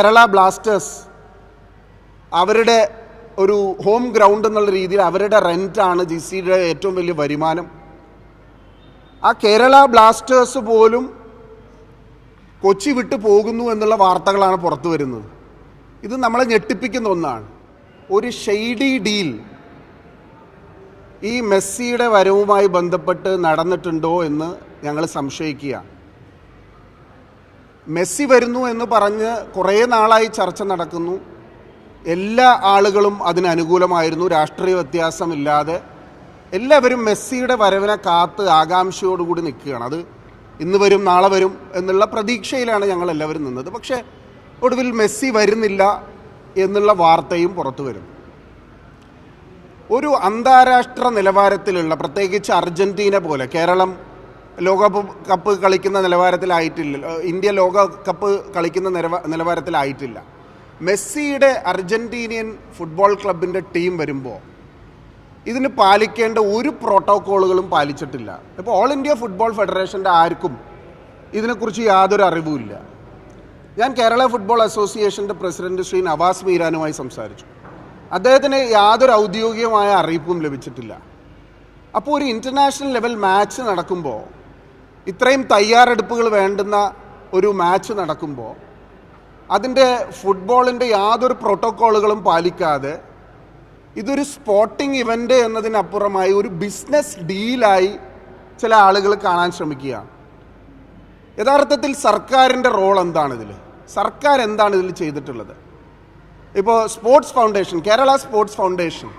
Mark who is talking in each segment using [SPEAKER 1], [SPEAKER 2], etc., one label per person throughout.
[SPEAKER 1] Kerala Blasters അവരുടെ ഒരു home ground എന്നുള്ള രീതിയിൽ അവരുടെ റെന്റാണ് ജി സിയുടെ ഏറ്റവും വലിയ വരുമാനം. ആ കേരള ബ്ലാസ്റ്റേഴ്സ് പോലും കൊച്ചി വിട്ടു പോകുന്നു എന്നുള്ള വാർത്തകളാണ് പുറത്തു വരുന്നത്. ഇത് നമ്മളെ ഞെട്ടിപ്പിക്കുന്ന ഒന്നാണ്. ഒരു ഷെയ്ഡി ഡീൽ ഈ മെസ്സിയുടെ വരവുമായി ബന്ധപ്പെട്ട് നടന്നിട്ടുണ്ടോ എന്ന് ഞങ്ങൾ സംശയിക്കുകയാണ്. മെസ്സി വരുന്നു എന്ന് പറഞ്ഞ് കുറേ നാളായി ചർച്ച നടക്കുന്നു. എല്ലാ ആളുകളും അതിന് അനുകൂലമായിരുന്നു. രാഷ്ട്രീയ വ്യത്യാസമില്ലാതെ എല്ലാവരും മെസ്സിയുടെ വരവിനെ കാത്ത് ആകാംക്ഷയോടുകൂടി നിൽക്കുകയാണ്. അത് ഇന്ന് വരും നാളെ വരും എന്നുള്ള പ്രതീക്ഷയിലാണ് ഞങ്ങൾ എല്ലാവരും നിന്നത്. പക്ഷേ ഒടുവിൽ മെസ്സി വരുന്നില്ല എന്നുള്ള വാർത്തയും പുറത്തു വരും ഒരു അന്താരാഷ്ട്ര നിലവാരത്തിലുള്ള പ്രത്യേകിച്ച് അർജന്റീന പോലെ കേരളം ലോകകപ്പ് കപ്പ് കളിക്കുന്ന നിലവാരത്തിലായിട്ടില്ല. ഇന്ത്യ ലോകകപ്പ് കളിക്കുന്ന നിലവാ നിലവാരത്തിലായിട്ടില്ല. മെസ്സിയുടെ അർജന്റീനിയൻ ഫുട്ബോൾ ക്ലബിന്റെ ടീം വരുമ്പോൾ ഇതിന് പാലിക്കേണ്ട ഒരു പ്രോട്ടോക്കോളുകളും പാലിച്ചിട്ടില്ല. ഇപ്പോൾ ഓൾ ഇന്ത്യ ഫുട്ബോൾ ഫെഡറേഷന്റെ ആർക്കും ഇതിനെക്കുറിച്ച് യാതൊരു അറിവുമില്ല ഞാൻ കേരള ഫുട്ബോൾ അസോസിയേഷന്റെ പ്രസിഡന്റ് ശ്രീ നവാസ് മീരാനുമായി സംസാരിച്ചു. അദ്ദേഹത്തിന് യാതൊരു ഔദ്യോഗികമായ അറിയിപ്പും ലഭിച്ചിട്ടില്ല. അപ്പോൾ ഒരു ഇന്റർനാഷണൽ ലെവൽ മാച്ച് നടക്കുമ്പോൾ ഇത്രയും തയ്യാറെടുപ്പുകൾ വേണ്ടുന്ന ഒരു മാച്ച് നടക്കുമ്പോൾ അതിന്റെ ഫുട്ബോളിന്റെ യാതൊരു പ്രോട്ടോക്കോളുകളും പാലിക്കാതെ ഇതൊരു സ്പോർട്ടിംഗ് ഇവന്റ് എന്നതിനപ്പുറമായി ഒരു ബിസിനസ് ഡീലായി ചില ആളുകൾ കാണാൻ ശ്രമിക്കുകയാണ്. യഥാർത്ഥത്തിൽ സർക്കാരിന്റെ റോൾ എന്താണ് ഇതിൽ സർക്കാർ എന്താണ് ഇതിൽ ചെയ്തിട്ടുള്ളത്? ഇപ്പോൾ sports foundation Kerala sports foundation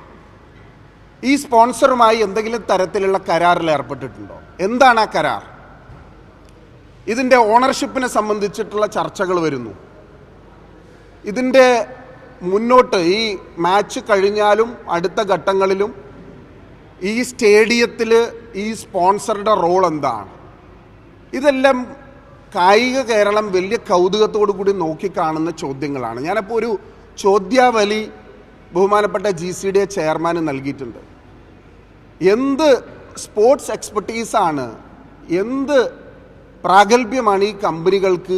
[SPEAKER 1] ഈ സ്പോൺസറുമായി എന്തെങ്കിലും തരത്തിലുള്ള കരാറിൽ ഏർപ്പെട്ടിട്ടുണ്ടോ? എന്താണ് ആ കരാർ? ഇതിന്റെ ഓണർഷിപ്പിനെ സംബന്ധിച്ചിട്ടുള്ള ചർച്ചകൾ വരുന്നു. ഇതിന്റെ മുന്നോട്ട് ഈ മാച്ച് കഴിഞ്ഞാലും അടുത്ത ഘട്ടങ്ങളിലും ഈ സ്റ്റേഡിയത്തിൽ ഈ സ്പോൺസറുടെ റോൾ എന്താണ്? ഇതെല്ലാം കായിക കേരളം വലിയ കൗതുകത്തോടു കൂടി നോക്കിക്കാണുന്ന ചോദ്യങ്ങളാണ്. ഞാനപ്പോൾ ഒരു ചോദ്യാവലി ബഹുമാനപ്പെട്ട ജി സി ഡി എ ചെയർമാന് നൽകിയിട്ടുണ്ട്. എന്ത് സ്പോർട്സ് എക്സ്പെർട്ടീസാണ് എന്ത് പ്രാഗൽഭ്യമാണ് ഈ കമ്പനികൾക്ക്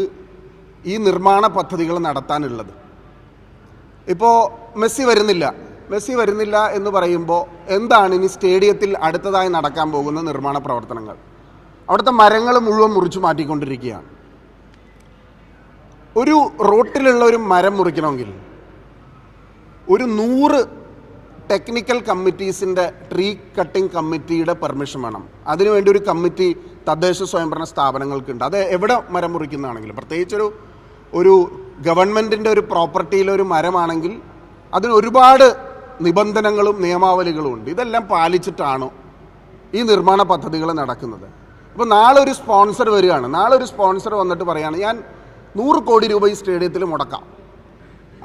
[SPEAKER 1] ഈ നിർമ്മാണ പദ്ധതികൾ നടത്താനുള്ളത്. ഇപ്പോൾ മെസ്സി വരുന്നില്ല. മെസ്സി വരുന്നില്ല എന്ന് പറയുമ്പോൾ എന്താണ് ഇനി സ്റ്റേഡിയത്തിൽ അടുത്തതായി നടക്കാൻ പോകുന്ന നിർമ്മാണ പ്രവർത്തനങ്ങൾ? അവിടുത്തെ മരങ്ങൾ മുഴുവൻ മുറിച്ചു മാറ്റിക്കൊണ്ടിരിക്കുകയാണ്. ഒരു റോട്ടിലുള്ള ഒരു മരം മുറിക്കണമെങ്കിൽ ഒരു നൂറ് ടെക്നിക്കൽ കമ്മിറ്റീസിന്റെ ട്രീ കട്ടിംഗ് കമ്മിറ്റിയുടെ പെർമിഷൻ വേണം. അതിനുവേണ്ടി ഒരു കമ്മിറ്റി തദ്ദേശ സ്വയംഭരണ സ്ഥാപനങ്ങൾക്കുണ്ട്. അത് എവിടെ മരം മുറിക്കുന്നതാണെങ്കിലും പ്രത്യേകിച്ചൊരു ഒരു ഗവൺമെന്റിന്റെ ഒരു പ്രോപ്പർട്ടിയിലെ ഒരു മരമാണെങ്കിൽ അതിന് ഒരുപാട് നിബന്ധനകളും നിയമാവലികളും ഉണ്ട്. ഇതെല്ലാം പാലിച്ചിട്ടാണ് ഈ നിർമ്മാണ പദ്ധതികൾ നടക്കുന്നത്. അപ്പോൾ നാളെ ഒരു സ്പോൺസർ വരികയാണ്. നാളെ ഒരു സ്പോൺസർ വന്നിട്ട് പറയുകയാണ് ഞാൻ നൂറ് കോടി രൂപ ഈ സ്റ്റേഡിയത്തിൽ മുടക്കാം.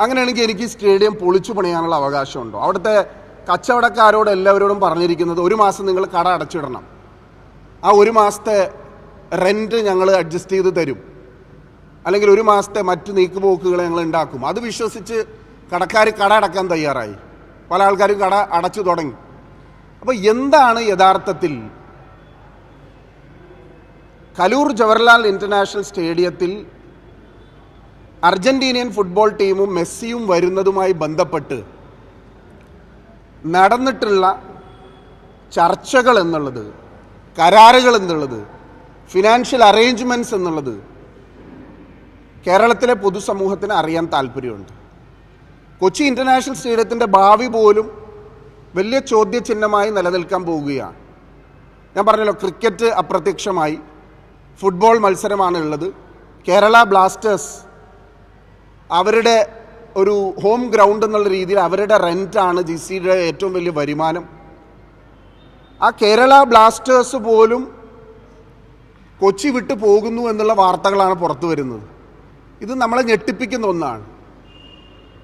[SPEAKER 1] അങ്ങനെയാണെങ്കിൽ എനിക്ക് സ്റ്റേഡിയം പൊളിച്ചു പണിയാനുള്ള അവകാശമുണ്ടോ? അവിടുത്തെ കച്ചവടക്കാരോട് എല്ലാവരോടും പറഞ്ഞിരിക്കുന്നത് ഒരു മാസം നിങ്ങൾ കട അടച്ചിടണം. ആ ഒരു മാസത്തെ റെന്റ് ഞങ്ങൾ അഡ്ജസ്റ്റ് ചെയ്ത് തരും. അല്ലെങ്കിൽ ഒരു മാസത്തെ മറ്റ് നീക്കുപോക്കുകൾ ഞങ്ങൾ ഉണ്ടാക്കും. അത് വിശ്വസിച്ച് കടക്കാർ കട അടക്കാൻ തയ്യാറായി. പല ആൾക്കാരും കട അടച്ചു തുടങ്ങി. അപ്പോൾ എന്താണ് യഥാർത്ഥത്തിൽ കലൂർ ജവഹർലാൽ ഇന്റർനാഷണൽ സ്റ്റേഡിയത്തിൽ അർജന്റീനിയൻ ഫുട്ബോൾ ടീമും മെസ്സിയും വരുന്നതുമായി ബന്ധപ്പെട്ട് നടന്നിട്ടുള്ള ചർച്ചകൾ എന്നുള്ളത് കരാറുകൾ എന്നുള്ളത് ഫിനാൻഷ്യൽ അറേഞ്ച്മെന്റ്സ് എന്നുള്ളത് കേരളത്തിലെ പൊതുസമൂഹത്തിന് അറിയാൻ താല്പര്യമുണ്ട്. കൊച്ചി ഇന്റർനാഷണൽ സ്റ്റേഡിയത്തിന്റെ ഭാവി പോലും വലിയ ചോദ്യചിഹ്നമായി നിലനിൽക്കാൻ പോവുകയാണ്. ഞാൻ പറഞ്ഞല്ലോ ക്രിക്കറ്റ് അപ്രത്യക്ഷമായി ഫുട്ബോൾ മത്സരമാണ് ഉള്ളത് കേരള ബ്ലാസ്റ്റേഴ്സ് അവരുടെ ഒരു ഹോം ഗ്രൗണ്ട് എന്നുള്ള രീതിയിൽ അവരുടെ റെന്റാണ് ജി സിയുടെ ഏറ്റവും വലിയ വരുമാനം. ആ കേരള ബ്ലാസ്റ്റേഴ്സ് പോലും കൊച്ചി വിട്ടു പോകുന്നു എന്നുള്ള വാർത്തകളാണ് പുറത്തു വരുന്നത്. ഇത് നമ്മളെ ഞെട്ടിപ്പിക്കുന്ന ഒന്നാണ്.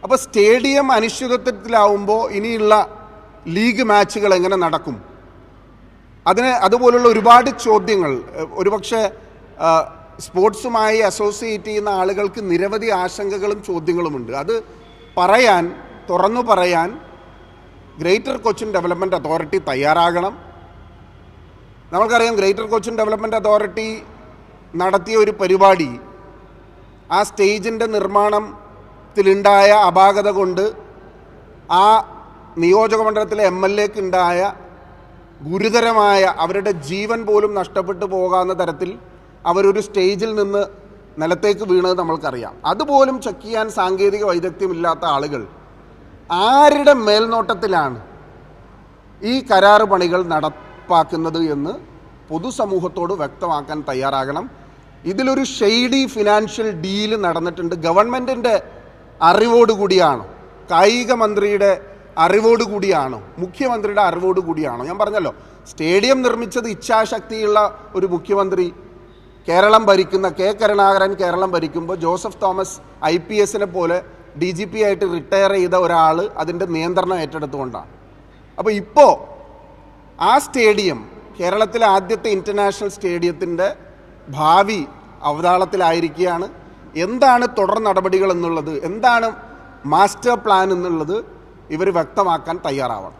[SPEAKER 1] അപ്പോൾ സ്റ്റേഡിയം അനിശ്ചിതത്വത്തിലാവുമ്പോൾ ഇനിയുള്ള ലീഗ് മാച്ചുകൾ എങ്ങനെ നടക്കും? അതിന് അതുപോലുള്ള ഒരുപാട് ചോദ്യങ്ങൾ. ഒരുപക്ഷെ സ്പോർട്സുമായി അസോസിയേറ്റ് ചെയ്യുന്ന ആളുകൾക്ക് നിരവധി ആശങ്കകളും ചോദ്യങ്ങളുമുണ്ട്. അത് പറയാൻ തുറന്നു പറയാൻ ഗ്രേറ്റർ കൊച്ചിൻ ഡെവലപ്മെന്റ് അതോറിറ്റി തയ്യാറാകണം. നമ്മൾക്കറിയാം ഗ്രേറ്റർ കൊച്ചിൻ ഡെവലപ്മെന്റ് അതോറിറ്റി നടത്തിയ ഒരു പരിപാടി ആ സ്റ്റേജിന്റെ നിർമ്മാണത്തിലുണ്ടായ അപാകത കൊണ്ട് ആ നിയോജക മണ്ഡലത്തിലെ എം എൽ എക്ക് ഉണ്ടായ ഗുരുതരമായ അവരുടെ ജീവൻ പോലും നഷ്ടപ്പെട്ടു പോകാവുന്ന തരത്തിൽ അവരൊരു സ്റ്റേജിൽ നിന്ന് നിലത്തേക്ക് വീണത് നമ്മൾക്കറിയാം. അതുപോലും ചെക്ക് ചെയ്യാൻ സാങ്കേതിക വൈദഗ്ധ്യമില്ലാത്ത ആളുകൾ ആരുടെ മേൽനോട്ടത്തിലാണ് ഈ കരാറ് പണികൾ നടപ്പാക്കുന്നത് എന്ന് പൊതുസമൂഹത്തോട് വ്യക്തമാക്കാൻ തയ്യാറാകണം. ഇതിലൊരു ഷെയ്ഡി ഫിനാൻഷ്യൽ ഡീൽ നടന്നിട്ടുണ്ട്. ഗവൺമെന്റിന്റെ അറിവോടുകൂടിയാണോ കായിക മന്ത്രിയുടെ അറിവോടുകൂടിയാണോ മുഖ്യമന്ത്രിയുടെ അറിവോടുകൂടിയാണോ ഞാൻ പറഞ്ഞല്ലോ സ്റ്റേഡിയം നിർമ്മിച്ചത് ഇച്ഛാശക്തിയുള്ള ഒരു മുഖ്യമന്ത്രി കേരളം ഭരിക്കുന്ന കെ കരുണാകരൻ കേരളം ഭരിക്കുമ്പോൾ ജോസഫ് തോമസ് ഐ പി എസിനെ പോലെ ഡി ജി പി ആയിട്ട് റിട്ടയർ ചെയ്ത ഒരാൾ അതിന്റെ നിയന്ത്രണം ഏറ്റെടുത്തുകൊണ്ടാണ്. അപ്പോൾ ഇപ്പോൾ ആ സ്റ്റേഡിയം കേരളത്തിലെ ആദ്യത്തെ ഇന്റർനാഷണൽ സ്റ്റേഡിയത്തിന്റെ ഭാവി അവതാളത്തിലായിരിക്കുകയാണ്. എന്താണ് തുടർ നടപടികൾ എന്നുള്ളത് എന്താണ് മാസ്റ്റർ പ്ലാൻ എന്നുള്ളത് ഇവർ വ്യക്തമാക്കാൻ തയ്യാറാവണം.